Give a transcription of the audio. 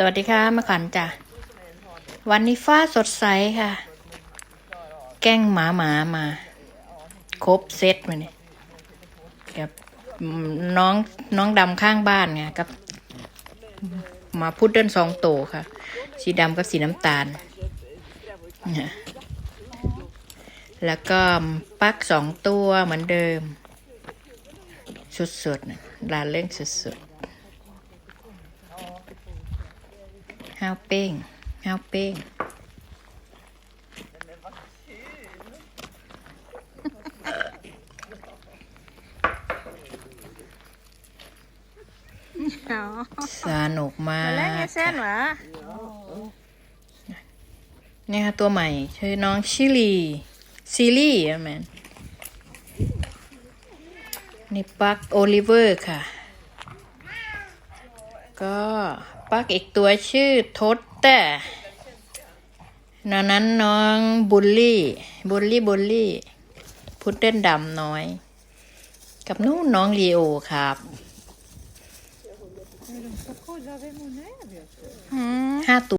สวัสดีค่ะมาขันจ้ะ วันนี้ฟ้าสดใสค่ะ แกล้งหมาหมามา ครบเซตมาเนี่ยกับน้องน้องดำข้างบ้านไงกับมาพุดเดิ้ลสองโตวค่ะ สีดำกับสีน้ำตาล แล้วก็ปักสองตัวเหมือนเดิม สุดๆนะลาเล่งสุดๆ ห้าวเป้งห้าวเป้งอ๋อสนุกมากแล้วไงเส้นหวะเนี่ยค่ะตัวใหม่ชื่อน้องชิลีซีรีส์อะแมนนี่ปักโอลิเวอร์ค่ะ ก็ปักอีกตัวชื่อทศแต่นอกนั้นน้องบุลลี่บุลลี่บุลลี่ พุดเดิ้ลดำน้อย กับนู้นน้องลีโอครับอืมห้าตัว